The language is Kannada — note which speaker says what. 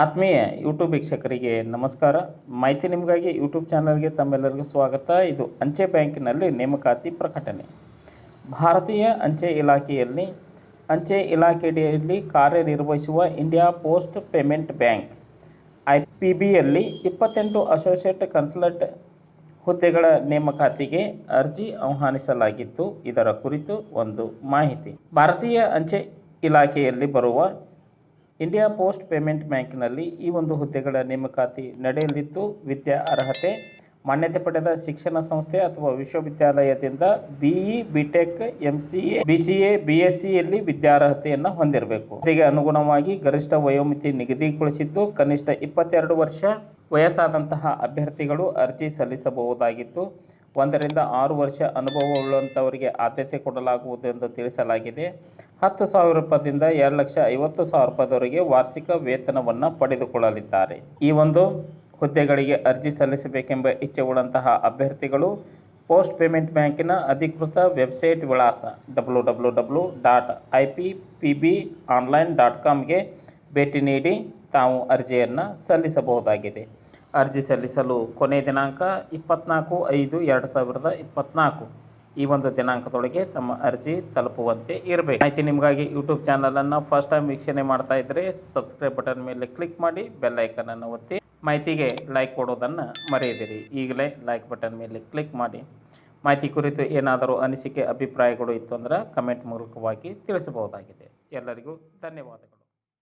Speaker 1: ಆತ್ಮೀಯ ಯೂಟ್ಯೂಬ್ ವೀಕ್ಷಕರಿಗೆ ನಮಸ್ಕಾರ. ಮಾಹಿತಿ ನಿಮಗಾಗಿ ಯೂಟ್ಯೂಬ್ ಚಾನಲ್ಗೆ ತಮ್ಮೆಲ್ಲರಿಗೂ ಸ್ವಾಗತ. ಇದು ಅಂಚೆ ಬ್ಯಾಂಕಿನಲ್ಲಿ ನೇಮಕಾತಿ ಪ್ರಕಟಣೆ. ಭಾರತೀಯ ಅಂಚೆ ಇಲಾಖೆಯಲ್ಲಿ ಅಂಚೆ ಇಲಾಖೆಯಲ್ಲಿ ಕಾರ್ಯನಿರ್ವಹಿಸುವ India post payment bank I P ಬಿಯಲ್ಲಿ ಇಪ್ಪತ್ತೆಂಟು ಅಸೋಸಿಯೇಟ್ ಕನ್ಸಲ್ಟ್ ಹುದ್ದೆಗಳ ನೇಮಕಾತಿಗೆ ಅರ್ಜಿ ಆಹ್ವಾನಿಸಲಾಗಿತ್ತು. ಇದರ ಕುರಿತು ಒಂದು ಮಾಹಿತಿ. ಭಾರತೀಯ ಅಂಚೆ ಇಲಾಖೆಯಲ್ಲಿ ಬರುವ ಇಂಡಿಯಾ ಪೋಸ್ಟ್ ಪೇಮೆಂಟ್ ಬ್ಯಾಂಕ್ನಲ್ಲಿ ಈ ಒಂದು ಹುದ್ದೆಗಳ ನೇಮಕಾತಿ ನಡೆಯಲಿದ್ದು, ವಿದ್ಯಾ ಅರ್ಹತೆ, ಮಾನ್ಯತೆ ಪಡೆದ ಶಿಕ್ಷಣ ಸಂಸ್ಥೆ ಅಥವಾ ವಿಶ್ವವಿದ್ಯಾಲಯದಿಂದ B E, B Tech M C A B C A B S ಸಿಯಲ್ಲಿ ವಿದ್ಯಾರ್ಹತೆಯನ್ನು ಹೊಂದಿರಬೇಕು. ಹುದ್ದೆಗೆ ಅನುಗುಣವಾಗಿ ಗರಿಷ್ಠ ವಯೋಮಿತಿ ನಿಗದಿಗೊಳಿಸಿದ್ದು, ಕನಿಷ್ಠ ಇಪ್ಪತ್ತೆರಡು ವರ್ಷ ವಯಸ್ಸಾದಂತಹ ಅಭ್ಯರ್ಥಿಗಳು ಅರ್ಜಿ ಸಲ್ಲಿಸಬಹುದಾಗಿತ್ತು. ಒಂದರಿಂದ ಆರು ವರ್ಷ ಅನುಭವವುಳ್ಳಂಥವರಿಗೆ ಆದ್ಯತೆ ಕೊಡಲಾಗುವುದು ಎಂದು ತಿಳಿಸಲಾಗಿದೆ. ಹತ್ತು ಸಾವಿರ ರೂಪಾಯಿಂದ ಎರಡು ಲಕ್ಷ ಐವತ್ತು ಸಾವಿರ ರೂಪಾಯಿದವರೆಗೆ ವಾರ್ಷಿಕ ವೇತನವನ್ನು ಪಡೆದುಕೊಳ್ಳಲಿದ್ದಾರೆ. ಈ ಒಂದು ಹುದ್ದೆಗಳಿಗೆ ಅರ್ಜಿ ಸಲ್ಲಿಸಬೇಕೆಂಬ ಇಚ್ಛೆ ಉಳ್ಳಂತಹ ಅಭ್ಯರ್ಥಿಗಳು ಪೋಸ್ಟ್ ಪೇಮೆಂಟ್ ಬ್ಯಾಂಕಿನ ಅಧಿಕೃತ ವೆಬ್ಸೈಟ್ ವಿಳಾಸ W W W dot I P P B online dot ಕಾಮ್ಗೆ ಭೇಟಿ ನೀಡಿ ತಾವು ಅರ್ಜಿಯನ್ನು ಸಲ್ಲಿಸಬಹುದಾಗಿದೆ. ಅರ್ಜಿ ಸಲ್ಲಿಸಲು ಕೊನೆಯ ದಿನಾಂಕ ಇಪ್ಪತ್ನಾಲ್ಕು ಐದು ಎರಡು ಸಾವಿರದ ಇಪ್ಪತ್ನಾಲ್ಕು. ಈ ಒಂದು ದಿನಾಂಕದೊಳಗೆ ತಮ್ಮ ಅರ್ಜಿ ತಲುಪುವಂತೆ ಇರಬೇಕು. ಮಾಹಿತಿ ನಿಮಗಾಗಿ ಯೂಟ್ಯೂಬ್ ಚಾನಲನ್ನು ಫಸ್ಟ್ ಟೈಮ್ ವೀಕ್ಷಣೆ ಮಾಡ್ತಾ ಇದ್ದರೆ ಸಬ್ಸ್ಕ್ರೈಬ್ ಬಟನ್ ಮೇಲೆ ಕ್ಲಿಕ್ ಮಾಡಿ ಬೆಲ್ ಐಕನನ್ನು ಒತ್ತಿ. ಮಾಹಿತಿಗೆ ಲೈಕ್ ಕೊಡೋದನ್ನು ಮರೆಯದಿರಿ. ಈಗಲೇ ಲೈಕ್ ಬಟನ್ ಮೇಲೆ ಕ್ಲಿಕ್ ಮಾಡಿ. ಮಾಹಿತಿ ಕುರಿತು ಏನಾದರೂ ಅನಿಸಿಕೆ, ಅಭಿಪ್ರಾಯಗಳು ಇತ್ತು ಅಂದ್ರೆ ಕಮೆಂಟ್ ಮೂಲಕವಾಗಿ ತಿಳಿಸಬಹುದಾಗಿದೆ. ಎಲ್ಲರಿಗೂ ಧನ್ಯವಾದಗಳು.